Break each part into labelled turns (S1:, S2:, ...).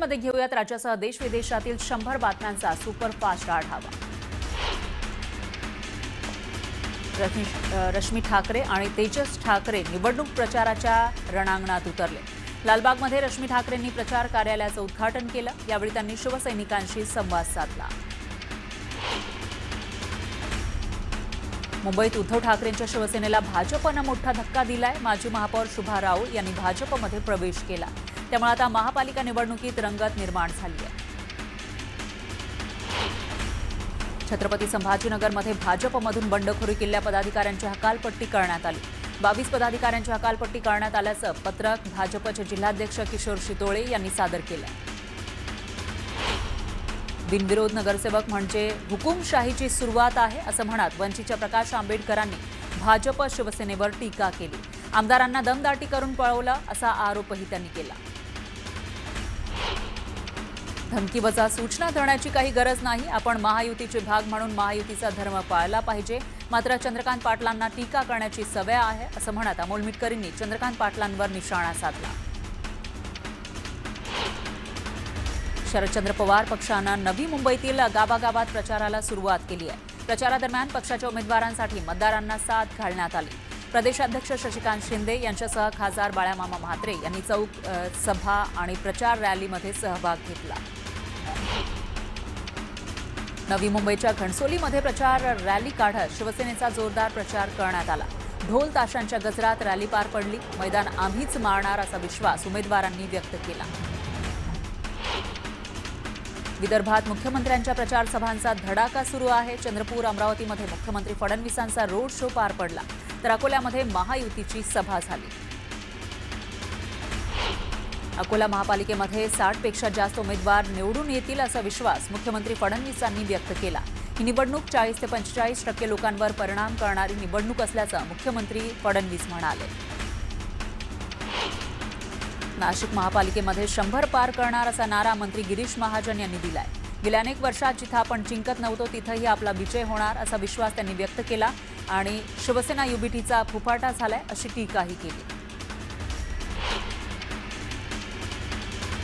S1: बातम्यांमध्ये घेऊयात राज्यासह देश विदेशातील शंभर बातम्यांचा सुपरफास्ट आढावा रश्मी ठाकरे आणि तेजस ठाकरे निवडणूक प्रचाराच्या रणांगणात उतरले. लालबागमध्ये रश्मी ठाकरेंनी प्रचार कार्यालयाचं उद्घाटन केलं. यावेळी त्यांनी शिवसैनिकांशी संवाद साधला. मुंबईत उद्धव ठाकरेंच्या शिवसेनेला भाजपनं मोठा धक्का दिलाय. माजी महापौर शुभा राऊळ यांनी भाजपमध्ये प्रवेश केला. त्यामुळे आता महापालिका निवडणुकीत रंगत निर्माण झाली आहे छत्रपती संभाजीनगरमध्ये भाजपमधून बंडखोरी किल्ल्या पदाधिकाऱ्यांची हकालपट्टी करण्यात आली. बावीस पदाधिकाऱ्यांची हकालपट्टी करण्यात आल्याचं पत्रक भाजपचे जिल्हाध्यक्ष किशोर शितोळे यांनी सादर केलं बिनविरोध नगरसेवक म्हणजे हुकुमशाहीची सुरुवात आहे असं म्हणत वंचितच्या प्रकाश आंबेडकरांनी भाजप शिवसेनेवर टीका केली. आमदारांना दमदाटी करून पळवलं असा आरोपही त्यांनी केला. धमकीवजा सूचना देण्याची काही गरज नाही. आपण महायुतीचे भाग म्हणून महायुतीचा धर्म पाळला पाहिजे. मात्र चंद्रकांत पाटलांना टीका करण्याची सवय आहे असं म्हणत अमोल मिटकरींनी चंद्रकांत पाटलांवर निशाणा साधला. शरदचंद्र पवार पक्षानं नवी मुंबईतील गावागावात प्रचाराला सुरुवात केली आहे. प्रचारादरम्यान पक्षाच्या उमेदवारांसाठी मतदारांना साथ घालण्यात आली. प्रदेशाध्यक्ष शशिकांत शिंदे यांच्यासह खासदार बाळामामा म्हात्रे यांनी चौक सभा आणि प्रचार रॅलीमध्ये सहभाग घेतला. नवी मुंबईच्या घणसोलीमध्ये प्रचार रॅली काढत शिवसेनेचा जोरदार प्रचार करण्यात आला. ढोल ताशांच्या गजरात रॅली पार पडली. मैदान आम्हीच मारणार असा विश्वास उमेदवारांनी व्यक्त केला. विदर्भात मुख्यमंत्र्यांच्या प्रचार सभांचा धडाका सुरू आहे. चंद्रपूर अमरावतीमध्ये मुख्यमंत्री फडणवीसांचा रोड शो पार पडला. तर अकोल्यामध्ये महायुतीची सभा झाली. अकोला महापालिकेमध्ये साठपेक्षा जास्त उमेदवार निवडून येतील असा विश्वास मुख्यमंत्री फडणवीसांनी व्यक्त केला. ही निवडणूक चाळीस ते पंचेचाळीस टक्के लोकांवर परिणाम करणारी निवडणूक असल्याचं मुख्यमंत्री फडणवीस म्हणाले. नाशिक महापालिकेमध्ये शंभर पार करणार असा नारा मंत्री गिरीश महाजन यांनी दिलाय. गेल्या अनेक वर्षात जिथं आपण जिंकत नव्हतो तिथंही आपला विजय होणार असा विश्वास त्यांनी व्यक्त केला आणि शिवसेना युबीटीचा फुफाटा झालाय अशी टीकाही केली.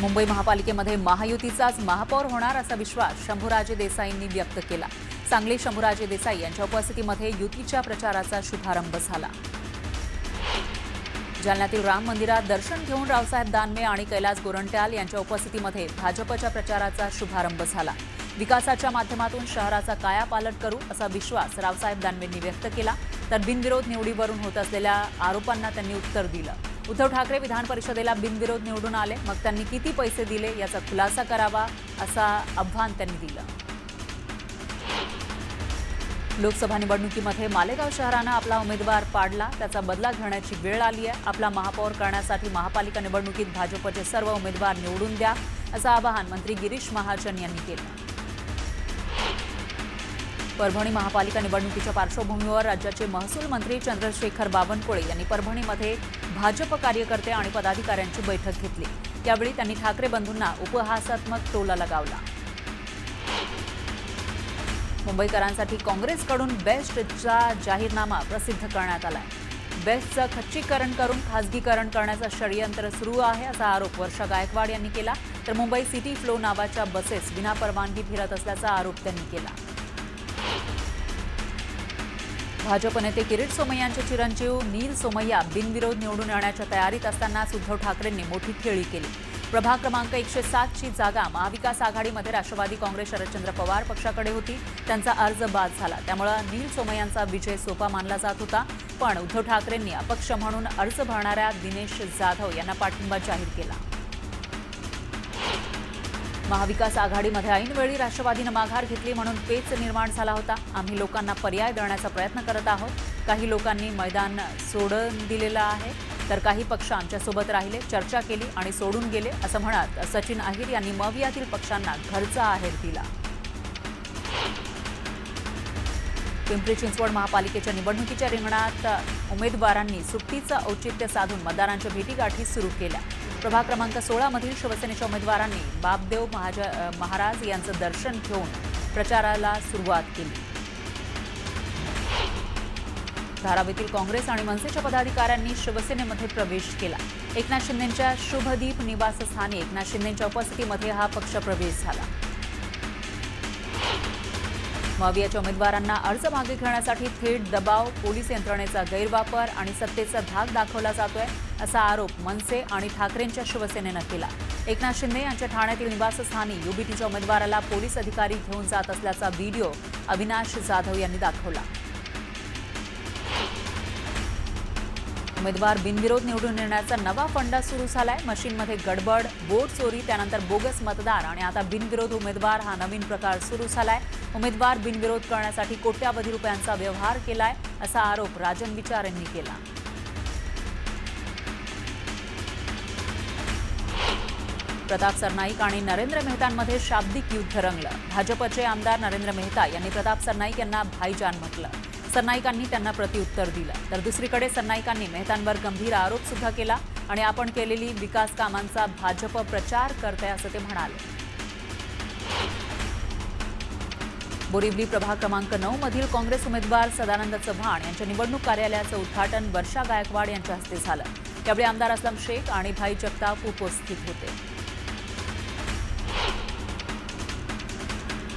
S1: मुंबई महापालिकेमध्ये महायुतीचाच महापौर होणार असा विश्वास शंभूराजे देसाईंनी व्यक्त केला. सांगली शंभूराजे देसाई यांच्या उपस्थितीमध्ये युतीच्या प्रचाराचा शुभारंभ झाला. जालन्यातील राम मंदिरात दर्शन घेऊन रावसाहेब दानवे आणि कैलास गोरंट्याल यांच्या उपस्थितीमध्ये भाजपच्या प्रचाराचा शुभारंभ झाला. विकासाच्या माध्यमातून शहराचा कायापालट करू असा विश्वास रावसाहेब दानवेंनी व्यक्त केला. तर बिनविरोध निवडीवरून होत असलेल्या आरोपांना त्यांनी उत्तर दिलं. उद्धव ठाकरे विधान परिषदेला बिनविरोध निवडून आले. मग त्यांनी किती पैसे दिले याचा खुलासा करावा असा आव्हान त्यांनी दिलं. लोकसभा निवडणुकीमध्ये मालेगाव शहरानं आपला उमेदवार पाडला. त्याचा बदला घेण्याची वेळ आली आहे. आपला महापौर करण्यासाठी महापालिका निवडणुकीत भाजपचे सर्व उमेदवार निवडून द्या असं आवाहन मंत्री गिरीश महाजन यांनी केलं. परभणी महापालिका निवडणुकीच्या पार्श्वभूमीवर राज्याचे महसूल मंत्री चंद्रशेखर बावनकुळे यांनी परभणीमध्ये भाजप कार्यकर्ते आणि पदाधिकाऱ्यांची बैठक घेतली. त्यावेळी त्यांनी ठाकरे बंधूंना उपहासात्मक टोला लगावला. मुंबईकरांसाठी काँग्रेसकडून बेस्टचा जाहीरनामा प्रसिद्ध करण्यात आलाय. बेस्टचं खच्चीकरण करून खासगीकरण करण्याचं षडयंत्र सुरू आहे असा आरोप वर्षा गायकवाड यांनी केला. तर मुंबई सिटी फ्लो नावाच्या बसेस विनापरवानगी फिरत असल्याचा आरोप त्यांनी केला. भाजप नेते किरीट सोमय्यांचे चिरंजीव नील सोमय्या बिनविरोध निवडून येण्याच्या तयारीत असतानाच उद्धव ठाकरेंनी मोठी खेळी केली. प्रभाग क्रमांक एकशे सातची जागा महाविकास आघाडीमध्ये राष्ट्रवादी काँग्रेस शरदचंद्र पवार पक्षाकडे होती. त्यांचा अर्ज बाद झाला. त्यामुळे नील सोमय्यांचा विजय सोपा मानला जात होता. पण उद्धव ठाकरेंनी अपक्ष म्हणून अर्ज भरणाऱ्या दिनेश जाधव यांना पाठिंबा जाहीर केला. महाविकास आघाडीमध्ये ऐनवेळी राष्ट्रवादीनं माघार घेतली म्हणून पेच निर्माण झाला होता. आम्ही लोकांना पर्याय देण्याचा प्रयत्न करत आहोत. काही लोकांनी मैदान सोडून दिलेलं आहे तर काही पक्ष आमच्यासोबत राहिले चर्चा केली आणि सोडून गेले असं म्हणत सचिन अहिर यांनी मवियातील पक्षांना घरचा आहेर दिला. पिंपरी चिंचवड महापालिकेच्या निवडणुकीच्या रिंगणात उमेदवारांनी सुट्टीचं औचित्य साधून मतदारांच्या भेटीगाठी सुरू केल्या. प्रभाग क्रमांक सोळामधील शिवसेनेच्या उमेदवारांनी बापदेव महाजा महाराज यांचं दर्शन घेऊन प्रचाराला सुरुवात केली. धारावीतील काँग्रेस आणि मनसेच्या पदाधिकाऱ्यांनी शिवसेनेमध्ये प्रवेश केला. एकनाथ शिंदेंच्या शुभदीप निवासस्थानी एकनाथ शिंदेंच्या उपस्थितीमध्ये हा पक्ष प्रवेश झाला. मवियाच्या उमेदवारांना अर्ज मागे घेण्यासाठी थेट दबाव पोलीस यंत्रणेचा गैरवापर आणि सत्तेचा धाक दाखवला जातोय असा आरोप मनसे आणि ठाकरेंच्या शिवसेनेनं केला. एकनाथ शिंदे यांच्या ठाण्यातील निवासस्थानी युबीटीच्या उमेदवाराला पोलीस अधिकारी घेऊन जात असल्याचा व्हिडिओ अविनाश जाधव यांनी दाखवला. उमेदवार बिनविरोध निवडून येण्याचा नवा फंडा सुरू झालाय. मशीनमध्ये गडबड बोट चोरी त्यानंतर बोगस मतदार आणि आता बिनविरोध उमेदवार हा नवीन प्रकार सुरू झालाय. उमेदवार बिनविरोध करण्यासाठी कोट्यावधी रुपयांचा व्यवहार केलाय असा आरोप राजन विचार यांनी केला. प्रताप सरनाईक आणि नरेंद्र मेहतांमध्ये शाब्दिक युद्ध रंगलं. भाजपचे आमदार नरेंद्र मेहता यांनी प्रताप सरनाईक यांना भाईजान म्हटलं. सरनाईकांनी त्यांना प्रत्युत्तर दिलं. तर दुसरीकडे सरनाईकांनी मेहतांवर गंभीर आरोप सुद्धा केला आणि आपण केलेली विकास कामांचा भाजप प्रचार करते असं ते म्हणाले. बोरिवली प्रभाग क्रमांक नऊ मधील काँग्रेस उमेदवार सदानंद चव्हाण यांच्या निवडणूक कार्यालयाचं उद्घाटन वर्षा गायकवाड यांच्या हस्ते झालं. यावेळी आमदार असलम शेख आणि भाई जगताप उपस्थित होते.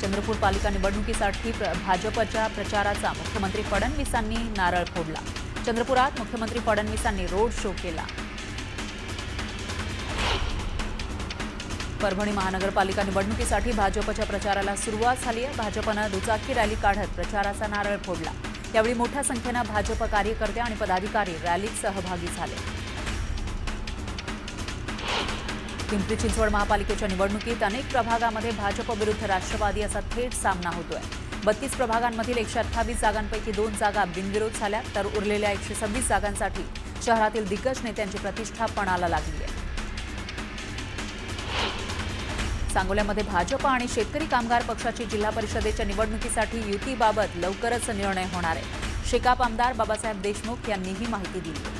S1: चंद्रपूर पालिका निवडणुकीसाठी भाजपच्या प्रचाराचा मुख्यमंत्री फडणवीसांनी नारळ फोडला. चंद्रपुरात मुख्यमंत्री फडणवीसांनी रोड शो केला. परभणी महानगरपालिका निवडणुकीसाठी भाजपच्या प्रचाराला सुरुवात झाली आहे. भाजपनं दुचाकी रॅली काढत प्रचाराचा नारळ फोडला. यावेळी मोठ्या संख्येनं भाजप कार्यकर्ते आणि पदाधिकारी रॅलीत सहभागी झाले. पिंपरी चिंचवड महापालिकेच्या निवडणुकीत अनेक प्रभागामध्ये भाजप विरुद्ध राष्ट्रवादी असा थेट सामना होतोय. बत्तीस प्रभागांमधील एकशे अठ्ठावीस जागांपैकी दोन जागा बिनविरोध झाल्या तर उरलेल्या एकशे सव्वीस जागांसाठी शहरातील दिग्गज नेत्यांची प्रतिष्ठा पणाला लागली आहे. सांगोल्यामध्ये भाजप आणि शेतकरी कामगार पक्षाची जिल्हा परिषदेच्या निवडणुकीसाठी युतीबाबत लवकरच निर्णय होणार आहे. शेकाप आमदार बाबासाहेब देशमुख यांनी ही माहिती दिली. आहे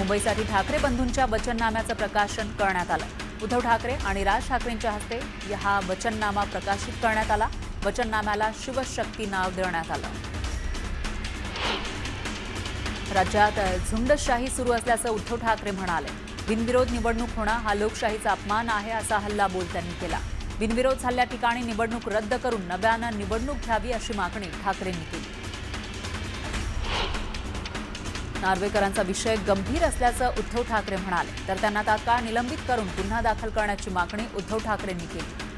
S1: मुंबईसाठी ठाकरे बंधूंच्या वचननाम्याचं प्रकाशन करण्यात आलं. उद्धव ठाकरे आणि राज ठाकरेंच्या हस्ते हा वचननामा प्रकाशित करण्यात आला. वचननाम्याला शिवशक्ती नाव देण्यात आलं. राज्यात झुंडशाही सुरू असल्याचं उद्धव ठाकरे म्हणाले. बिनविरोध निवडणूक होणं हा लोकशाहीचा अपमान आहे असा हल्ला बोल त्यांनी केला. बिनविरोध झाल्या ठिकाणी निवडणूक रद्द करून नव्यानं निवडणूक घ्यावी अशी मागणी ठाकरेंनी केली. नार्वेकरांचा विषय गंभीर असल्याचं उद्धव ठाकरे म्हणाले तर त्यांना तात्काळ निलंबित करून गुन्हा दाखल करण्याची मागणी उद्धव ठाकरेंनी केली.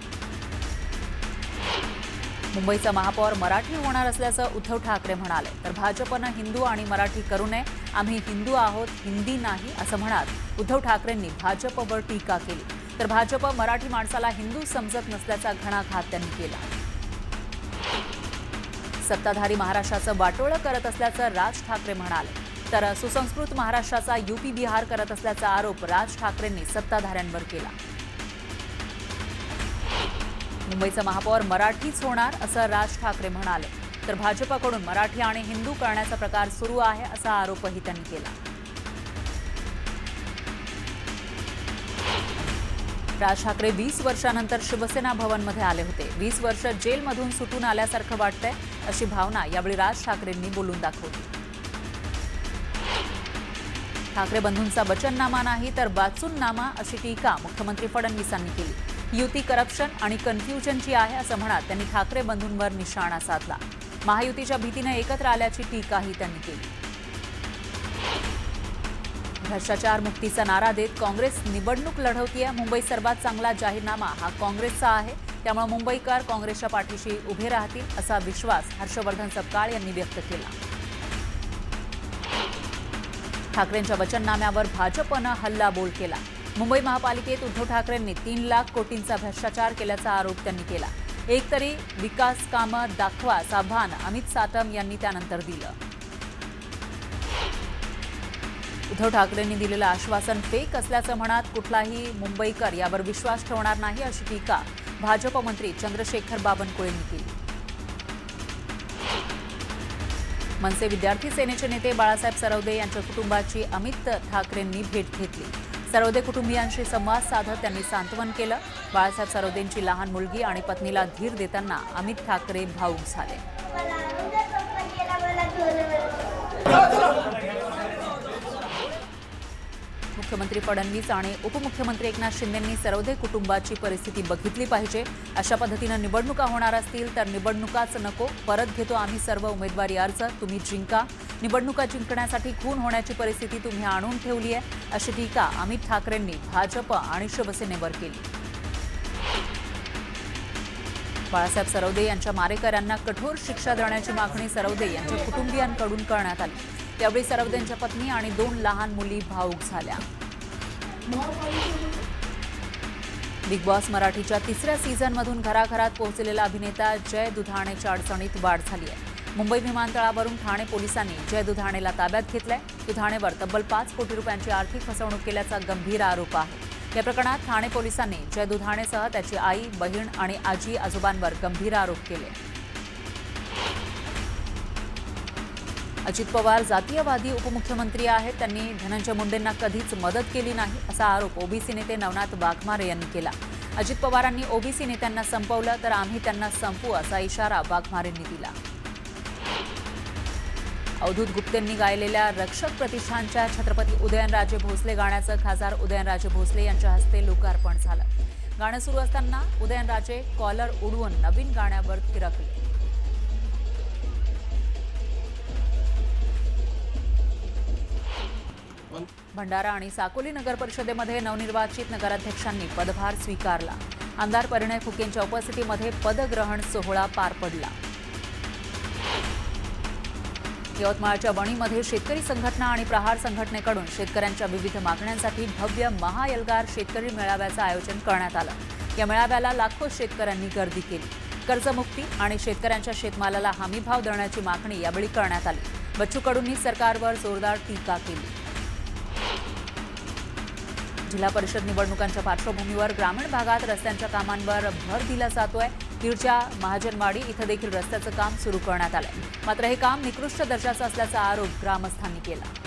S1: मुंबईचा महापौर मराठी होणार असल्याचं उद्धव ठाकरे म्हणाले तर भाजपनं हिंदू आणि मराठी करू नये आम्ही हिंदू आहोत हिंदी नाही असं म्हणत उद्धव ठाकरेंनी भाजपवर टीका केली. तर भाजप मराठी माणसाला हिंदू समजत नसल्याचा घणाघात त्यांनी केला. सत्ताधारी महाराष्ट्राचं वाटोळं करत असल्याचं राज ठाकरे म्हणाले तर सुसंस्कृत महाराष्ट्राचा युपी बिहार करत असल्याचा आरोप राज ठाकरेंनी सत्ताधाऱ्यांवर केला. मुंबईचा महापौर मराठीच होणार असं राज ठाकरे म्हणाले. तर भाजपकडून मराठी आणि हिंदू करण्याचा प्रकार सुरू आहे असा आरोपही त्यांनी केला. राज ठाकरे वीस वर्षानंतर शिवसेना भवनमध्ये आले होते. वीस वर्ष जेलमधून सुटून आल्यासारखं वाटतंय अशी भावना यावेळी राज ठाकरेंनी बोलून दाखवली. ठाकरे बंधूंचा वचननामा नाही तर वाचूननामा अशी टीका मुख्यमंत्री फडणवीसांनी केली. युती करप्शन आणि कन्फ्युजनची आहे असं म्हणत त्यांनी ठाकरे बंधूंवर निशाणा साधला. महायुतीच्या भीतीने एकत्र आल्याची टीकाही त्यांनी केली. भ्रष्टाचार मुक्तीचा नारा देत काँग्रेस निवडणूक लढवतीये मुंबईत सर्वात चांगला जाहीरनामा हा काँग्रेसचा आहे. त्यामुळे मुंबईकर काँग्रेसच्या पाठीशी उभे राहतील असा विश्वास हर्षवर्धन सपकाळ यांनी व्यक्त केला. ठाकरेंच्या वचननाम्यावर भाजपनं हल्लाबोल केला. मुंबई महापालिकेत उद्धव ठाकरेंनी तीन लाख कोटींचा भ्रष्टाचार केल्याचा आरोप त्यांनी केला. एक तरी विकास कामं दाखवा आव्हान अमित सातम यांनी त्यानंतर दिलं. उद्धव ठाकरेंनी दिलेलं आश्वासन फेक असल्याचं म्हणत कुठलाही मुंबईकर यावर विश्वास ठेवणार नाही अशी टीका भाजप मंत्री चंद्रशेखर बावनकुळेंनी केली. मनसे विद्यार्थी सेनेचे नेते बाळासाहेब सरवदे यांच्या कुटुंबाची अमित ठाकरेंनी भेट घेतली. सरवदे कुटुंबियांशी संवाद साधत त्यांनी सांत्वन केलं. बाळासाहेब सरवदेंची लहान मुलगी आणि पत्नीला धीर देताना अमित ठाकरे भाऊक झाले. मुख्यमंत्री फडणवीस आणि उपमुख्यमंत्री एकनाथ शिंदेंनी सर्वदे कुटुंबाची परिस्थिती बघितली पाहिजे. अशा पद्धतीनं निवडणुका होणार असतील तर निवडणुकाच नको. परत घेतो आम्ही सर्व उमेदवारी अर्ज. तुम्ही जिंका. निवडणुका जिंकण्यासाठी खून होण्याची परिस्थिती तुम्ही आणून ठेवली आहे अशी टीका अमित ठाकरेंनी भाजप आणि शिवसेनेवर केली. बाळासाहेब सरवदे यांच्या मारेकऱ्यांना कठोर शिक्षा देण्याची मागणी सरवदे यांच्या कुटुंबियांकडून करण्यात आली. त्यावेळी सरवदेंच्या पत्नी आणि दोन लहान मुली भाऊक झाल्या. बिग बॉस मराठीच्या तिसऱ्या सीझनमधून घराघरात पोहोचलेला अभिनेता जय दुधाणेच्या अडचणीत वाढ झाली आहे. मुंबई विमानतळावरून ठाणे पोलिसांनी जय दुधाणेला ताब्यात घेतलंय. दुधाणेवर तब्बल पाच कोटी रुपयांची आर्थिक फसवणूक केल्याचा गंभीर आरोप आहे. या प्रकरणात ठाणे पोलिसांनी जय दुधाणेसह त्याची आई बहीण आणि आजी आजोबांवर गंभीर आरोप केले. अजित पवार जातीयवादी उपमुख्यमंत्री आहेत. त्यांनी धनंजय मुंडेंना कधीच मदत केली नाही असा आरोप ओबीसी नेते नवनाथ वाघमारे यांनी केला. अजित पवारांनी ओबीसी नेत्यांना संपवलं तर आम्ही त्यांना संपवू असा इशारा वाघमारेंनी दिला. अवधूत गुप्तेंनी गायलेल्या रक्षक प्रतिष्ठानच्या छत्रपती उदयनराजे भोसले गाण्याचं खासदार उदयनराजे भोसले यांच्या हस्ते लोकार्पण झालं. गाणं सुरू असताना उदयनराजे कॉलर उडवून नवीन गाण्यावर थिरकले. भंडारा आणि साकोली नगर परिषदेमध्ये नवनिर्वाचित नगराध्यक्षांनी पदभार स्वीकारला. आमदार परिणय फुकेंच्या उपस्थितीमध्ये पदग्रहण सोहळा पार पडला. यवतमाळच्या वणीमध्ये शेतकरी संघटना आणि प्रहार संघटनेकडून शेतकऱ्यांच्या विविध मागण्यांसाठी भव्य महायलगार शेतकरी मेळाव्याचं आयोजन करण्यात आलं. या मेळाव्याला लाखो शेतकऱ्यांनी गर्दी केली. कर्जमुक्ती आणि शेतकऱ्यांच्या शेतमालाला हमीभाव देण्याची मागणी यावेळी करण्यात आली. बच्चू कडूंनी सरकारवर जोरदार टीका केली. जिल्हा परिषद निवडणुकांच्या पार्श्वभूमीवर ग्रामीण भागात रस्त्यांच्या कामांवर भर दिला जातोय. बीडच्या महाजनवाडी इथं देखील रस्त्याचं काम सुरू करण्यात आलंय. मात्र हे काम निकृष्ट दर्जाचं असल्याचा आरोप ग्रामस्थांनी केला.